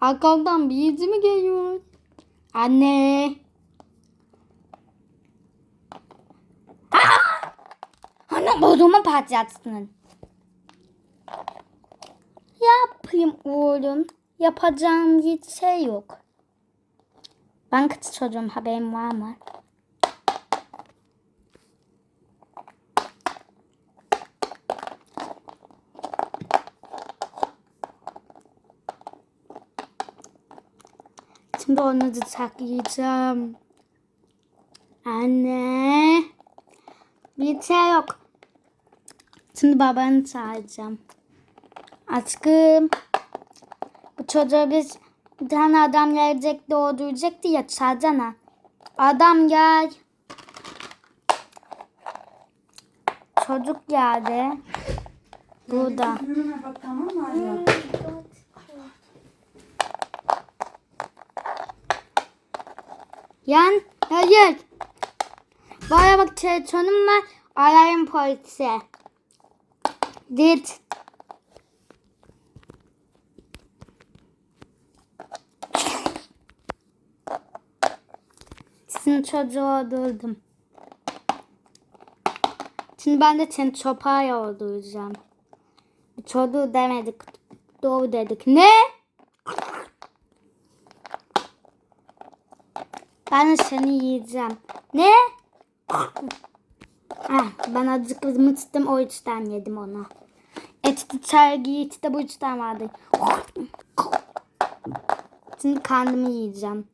Arkamdan bir yüzü mü geliyor? Anne. Aa! Anne odumu patlattın. Yapayım oğlum. Yapacağım hiç şey yok. Ben kız çocuğum haberim var mı? Şimdi onu da saklayacağım. Anne. Bir şey yok. Şimdi babanı çağıracağım. Aşkım. Bu çocuğa biz bir tane adam gelecek doğduracaktı ya çağırsana. Adam gel. Çocuk geldi. Burada. Bak tamam mı Arya? Yan, hayır. Bana bak telefonum var. Arayın polisi. Git. Sizin çocuğu öldürdüm. Şimdi ben de seni çopaya öldüreceğim. Çocuğu demedik. Doğru dedik. Ne? Ben de seni yiyeceğim. Ne? ah, ben acıkmıştım o yüzden yedim onu. Eti çergi de bu yüzden vardı. Şimdi kendimi yiyeceğim.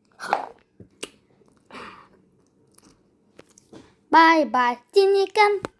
Bye bye. Dinikam.